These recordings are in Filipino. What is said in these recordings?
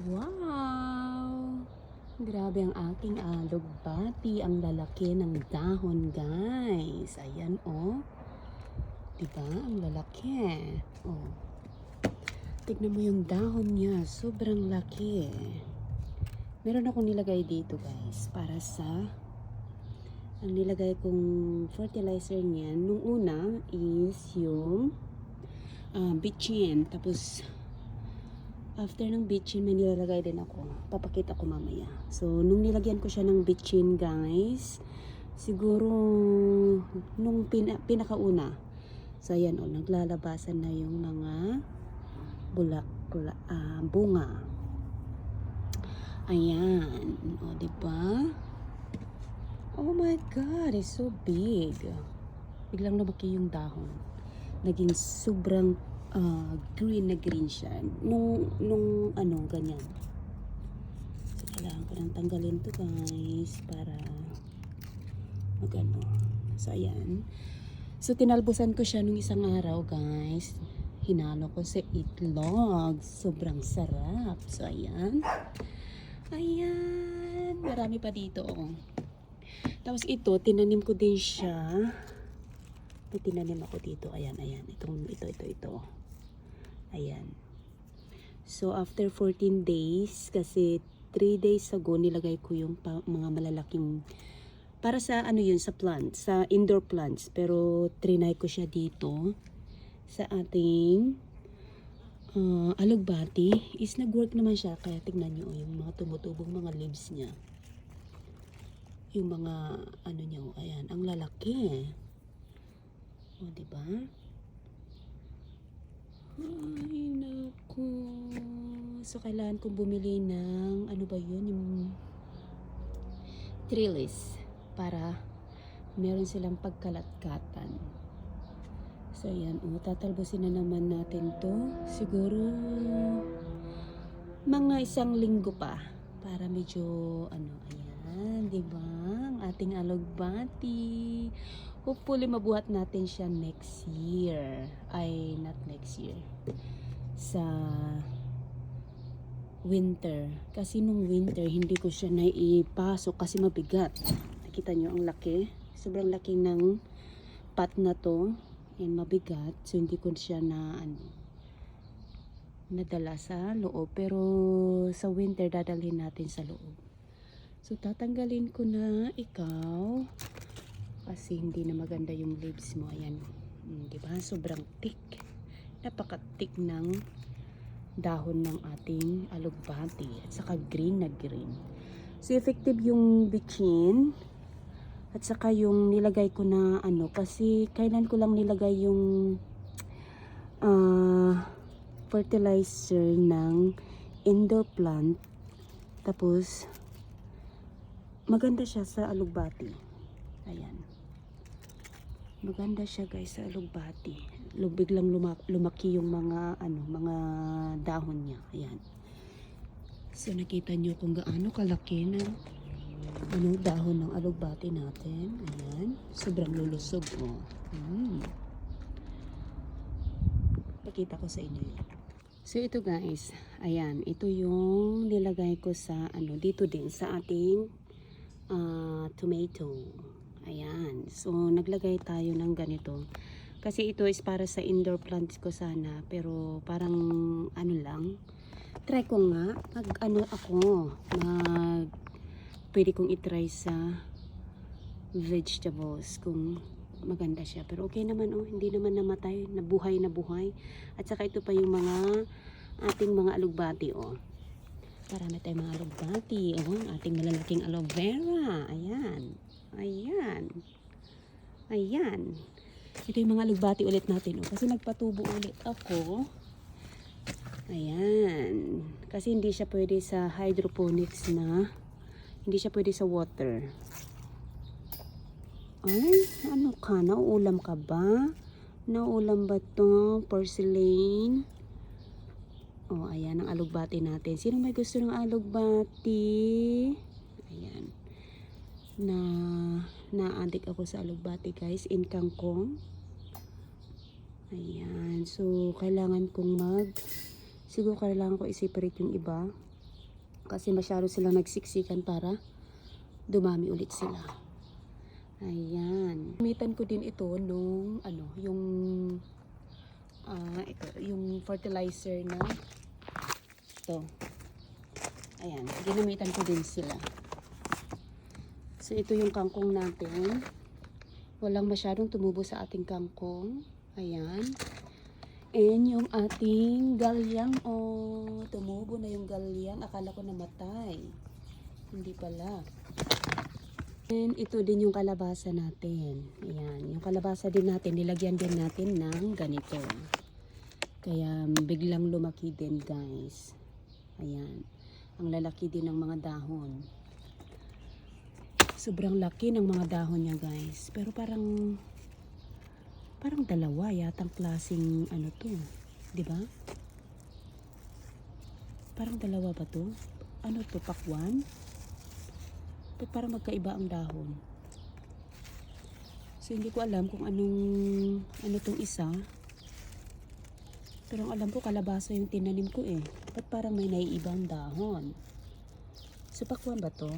Wow! Grabe ang aking alugbati. Ang lalaki ng dahon, guys. Ayan, oh. Diba? Ang lalaki. Oh. Tignan mo yung dahon niya. Sobrang laki. Meron akong nilagay dito, guys. Para sa... Ang nilagay kong fertilizer niyan, nung una is yung uh, bitchin. Tapos, after ng bitchin, may nilalagay din ako. Papakita ko mamaya. So, nung nilagyan ko siya ng bitchin, guys, siguro, nung pina, pinakauna, so, ayan, oh, naglalabasan na yung mga bulak, ah, bunga. Ayan. O, di ba? Oh my God, it's so big. Biglang lumaki yung dahon. Naging sobrang ah, green na green siya. Nung, nung ano, ganyan. So, kailangan ko nang tanggalin to guys para magano. So, ayan. So, tinalbusan ko siya nung isang araw guys. Hinalo ko sa itlog. Sobrang sarap. So, ayan. Ayan. Marami pa dito. Oh. Tapos ito, tinanim ko din siya. May tinanim ako dito. Ayan, ayan. Itong, ito, ito, ito. Ayan. So, after 14 days, kasi 3 days ago, nilagay ko yung mga malalaking, para sa ano yun, sa plants, sa indoor plants. Pero, trinay ko siya dito sa ating uh, alugbati. Is nag-work naman siya. Kaya tingnan nyo, oh, yung mga tumutubong mga leaves niya yung mga ano niya, oh, ayan, ang lalaki. O, di ba? Ay, naku. So, kailangan kong bumili ng, ano ba yun, yung trellis para meron silang pagkalatkatan. So, ayan, o, tatalbosin na naman natin to. Siguro, mga isang linggo pa para medyo, ano, ayan, di ba? Ang ating alugbati. Hopefully, mabuhat natin siya next year. Ay, not next year. Sa winter. Kasi nung winter, hindi ko siya naipasok kasi mabigat. Nakita nyo ang laki. Sobrang laki ng pot na to. And mabigat. So, hindi ko siya na, ano, nadala sa loob. Pero, sa winter, dadalhin natin sa loob. So, tatanggalin ko na ikaw. Kasi hindi na maganda yung leaves mo. Ayan. Mm, di ba? Sobrang thick. Napaka-thick ng dahon ng ating alugbati. At saka green na green. So, effective yung bitchin. At saka yung nilagay ko na ano. Kasi kailan ko lang nilagay yung ah fertilizer ng indoor plant. Tapos, maganda siya sa alugbati. Ayan. Maganda siya guys sa alugbati. Lu- Biglang luma- lumaki yung mga ano, mga dahon niya. Ayan. So nakita niyo kung gaano kalaki ng ano dahon ng alugbati natin. Ayan. Sobrang lulusog oh. Mm. Pakita ko sa inyo yun. So ito guys, ayan, ito yung nilagay ko sa ano dito din sa ating ah, tomato. Ayan. So, naglagay tayo ng ganito. Kasi ito is para sa indoor plants ko sana. Pero parang ano lang. Try ko nga. Mag ano ako. Mag pwede kong itry sa vegetables kung maganda siya. Pero okay naman oh. Hindi naman namatay. Nabuhay na buhay. At saka ito pa yung mga ating mga alugbati oh. Marami tayong mga alugbati. Oh, ating malalaking aloe vera. Ayan. Ayan. Ayan. Ito yung mga alugbati ulit natin. Oh. Kasi nagpatubo ulit ako. Ayan. Kasi hindi siya pwede sa hydroponics na. Hindi siya pwede sa water. Ay, ano ka? Nauulam ka ba? Nauulam ba to? Porcelain? Oh, ayan ang alugbati natin. Sino may gusto ng alugbati? Na na-addict ako sa alugbati, guys, in kangkong. Ayan. So, kailangan kong mag siguro kailangan ko i-separate yung iba Kasi masyado sila nagsiksikan para dumami ulit sila. Ayan. Gamitan ko din ito nung ano, yung ah ito, yung fertilizer na ito. Ayan, ginamitan ko din sila. So ito yung kangkong natin. Walang masyadong tumubo sa ating kangkong. Ayan. And yung ating galyang, oh, tumubo na yung galyang. Akala ko namatay. Hindi pala. And ito din yung kalabasa natin. Ayan. Yung kalabasa din natin, nilagyan din natin ng ganito. Kaya biglang lumaki din guys. Ayan. Ang lalaki din ng mga dahon. Sobrang laki ng mga dahon niya guys. Pero parang parang dalawa yatang klaseng ano to. 'Di ba? Parang dalawa ba to? Ano to? Pakwan? Ba't parang magkaiba ang dahon? So hindi ko alam kung anong ano tong isa. Pero ang alam ko kalabasa yung tinanim ko eh. Ba't parang may naiibang dahon? So pakwan ba to?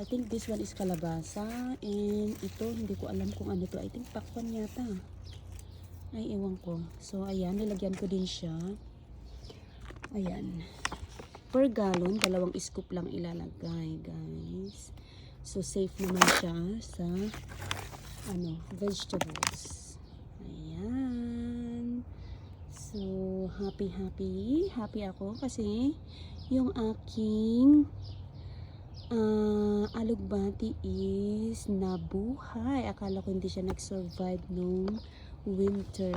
I think this one is kalabasa and ito hindi ko alam kung ano to. I think pakwan yata. Ay ewan ko. So ayan, nilagyan ko din siya. Ayan. Per gallon, dalawang scoop lang ilalagay, guys. So safe naman siya sa ano, vegetables. Ayan. So happy happy, happy ako kasi yung aking Ah, alugbati is nabuhay. Akala ko hindi siya nag-survive nung winter.